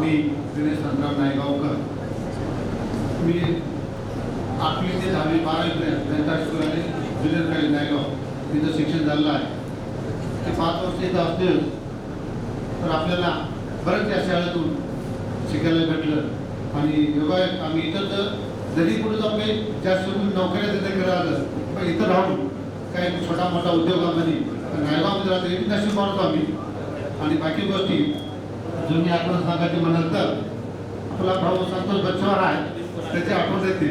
मी दिनेश संतराम नायगावकर. मी आठवी ते दहावी बारावीपर्यंत जनता स्कूल आणि ज्युनियर कॉलेज नायगाव. तिथं शिक्षण झालेलं आहे. ते पाच वर्ष इथं असतील तर आपल्याला बरंच या शाळेतून शिकायला भेटलं. आणि योगा आम्ही इथं तर जरी कुठं जाऊन काही जास्त करून नोकऱ्या तिथे करायला पण इथं राहून काही छोटा मोठा उद्योगामध्ये नायगावमध्ये राहतो इंटरनॅशनल नशीब मारतो आम्ही. आणि बाकी गोष्टी जुनी आठवण सांगायची म्हणाल तर. आपला भाऊ संतोष बच्चवार आहे. त्याची आठवण येते.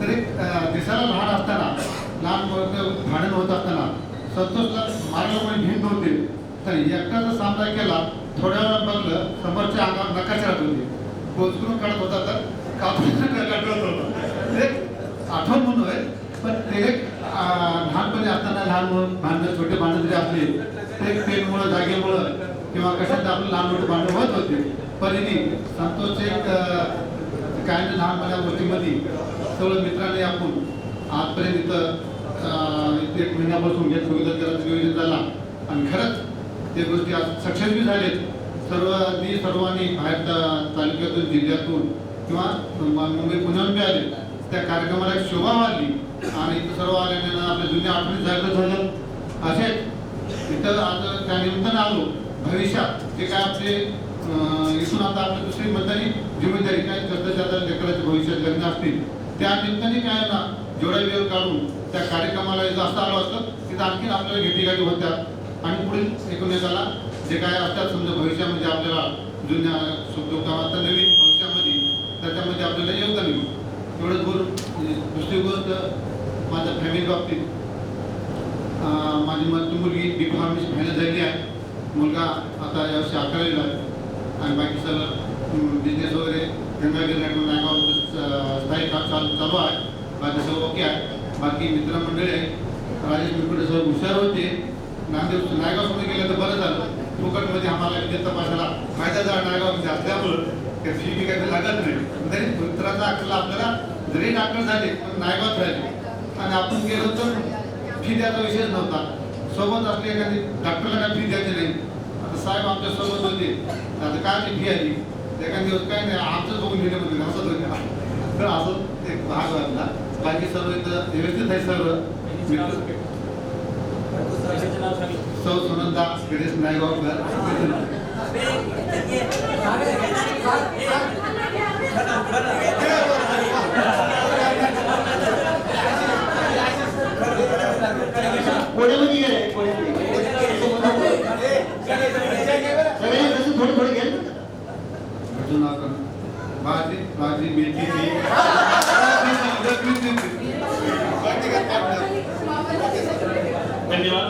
तरी दिसायला लहान असताना लहान मुलं भांडण होत असताना संतोषला मारल्यामुळे भीम नव्हते. तर एकटाचा सामना केला थोड्या वेळा बघलं समोरच्या अंगावर नकाशे राहत होते. पोचकरून काढत होता तर कापूस काढत होता. ते आठवण म्हणून आहे पण ते एक लहानपणी असताना लहान मुलं भांडणं छोटे भांडण जरी असले ते पेनमुळं जागेमुळं किंवा कशात आपलं लहान मोठे भांडण होत होते परिणी संतोष एक अं, काय नाही लहानपणा गोष्टीमध्ये सगळं मित्रांनी आपण आजपर्यंत इथं अं, एक महिन्यापासून घेत सुविधा त्याला नियोजन झाला. आणि खरंच ते गोष्टी आज सक्सेस बी झालेत. सर्वांनी सर्वांनी बाहेर तालुक्यातून जिल्ह्यातून किंवा मुंबई पुण्याहून बी आले. त्या कार्यक्रमाला एक शोभा वाढली. आणि इथं सर्व आल्याने आपल्या जुन्या आठवणी जागृत झालं असेच इथं आज त्या निमित्तानं आलो. भविष्यात जे काय आपले इथून आता आपली दुसरी मतदारी जिम्मेदारी काय करता आता लेकराचे भविष्यात लग्न असतील त्या निमित्ताने काय ना जेवढा वेळ काढून त्या कार्यक्रमाला जास्त आलो असतं तिथं आणखी आपल्याला भेटीगाठी होत्या. आणि पुढील एकमेकाला जे काय असतात समजा भविष्यामध्ये आपल्याला जुन्या सुखदुःखात नवीन भविष्यामध्ये त्याच्यामध्ये आपल्याला योगदान मिळू एवढंच बोलून म्हणजे दुसरी गोष्ट माझ्या फॅमिली बाबतीत माझी मुलगी बी फार्मसी फायनल झालेली आहे. मुलगा आता यावर्षी अकरावीला आणि बाकी सगळं बिझनेस वगैरे स्थायी काम चालू चालू आहे. बाकी सर्व ओके आहे. बाकी मित्रमंडळी आहे. राजेश मिरकुटे सर हुशार होते. नांदेड नायगाव गेलं तर बरं झालं. फुकटमध्ये आम्हाला इथे तपासायला फायदा झाला नायगावमध्ये असल्यामुळं त्या फी बी काही लागत नाही. तरी मित्राचा अकला आपल्याला जरी डॉक्टर झाले पण नायगावात राहिले. आणि आपण गेलो तर फी द्यायचा विषयच नव्हता. सोबत असले एखादी डॉक्टरला काय फी द्यायची नाही? आता साहेब आमच्यासोबत होते. आता काय ती फी आली एखाद दिवस काय नाही आमचं बघून घेणे म्हणजे असं होते. तर असं एक भाग वाटला बाकी सर्व इथं व्यवस्थित आहे सर्व. सौ सुनंदा गणेश नायगावकर. कोण्यामध्ये गेले सगळे जसं अजून आपण भाजी भाजी मेथी धन्यवाद.